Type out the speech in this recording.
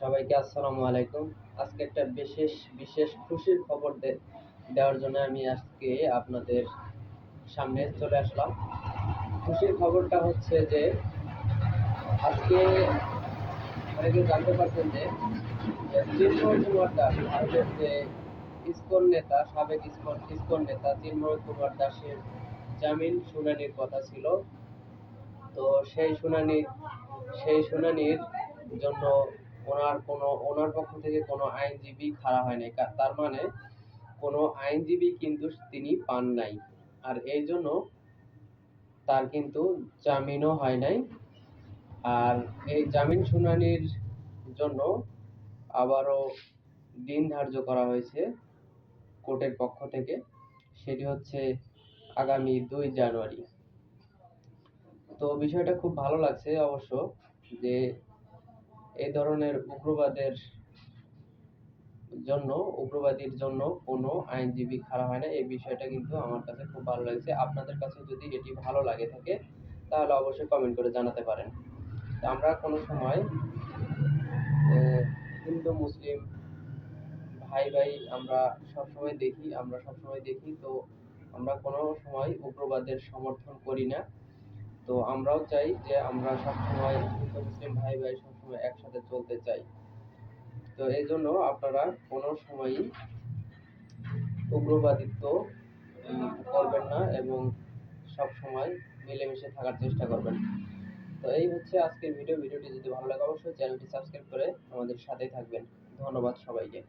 সবাইকে আসসালামু আলাইকুম। আজকে একটা বিশেষ বিশেষ খুশির খবর দেওয়ার জন্য আমি আজকে আপনাদের সামনে চলে আসলাম। খুশির খবরটা হচ্ছে যে, আজকে অনেকে জানতে পারছেন যে, চিন্ময় কুমার দাস ভারতের যে ইসকন নেতা, সাবেক ইসকন ইসকন নেতা চিন্ময় কুমার দাসের জামিন শুনানির কথা ছিল। তো সেই শুনানি, সেই শুনানির জন্য ওনার কোনো, ওনার পক্ষ থেকে কোনো আইনজীবী খাড়া হয়নি। কা- তার মানে কোনো আইনজীবী কিন্তু তিনি পান নাই। আর এই জন্য তার কিন্তু জামিনও হয় নাই। আর এই জামিন শুনানির জন্য আবারও দিন ধার্য করা হয়েছে কোর্টের পক্ষ থেকে। সেটি হচ্ছে আগামী দুই জানুয়ারি। তো বিষয়টা খুব ভালো লাগছে অবশ্য যে এই ধরনের উগ্রবাদের জন্য, উগ্রবাদীর জন্য কোনো আইনজীবী খাড়া হয় না। এই বিষয়টা কিন্তু আমার কাছে খুব ভালো লাগছে। আপনাদের কাছে যদি এটি ভালো লাগে থাকে, তাহলে অবশ্যই কমেন্ট করে জানাতে পারেন। আমরা কোনো সময় হিন্দু, মুসলিম ভাই ভাই আমরা সবসময় দেখি, আমরা সবসময় দেখি, তো আমরা কোনো সময় উগ্রবাদের সমর্থন করি না। তো আমরাও চাই যে আমরা সবসময় হিন্দু মুসলিম ভাই ভাই সবসময় একসাথে চলতে চাই। তো এই জন্য আপনারা কোনো সময়ই উগ্রবাদিত্ব করবেন না এবং সব সময় মিলেমিশে থাকার চেষ্টা করবেন। তো এই হচ্ছে আজকের ভিডিও। ভিডিওটি যদি ভালো লাগে অবশ্যই চ্যানেলটি সাবস্ক্রাইব করে আমাদের সাথেই থাকবেন। ধন্যবাদ সবাইকে।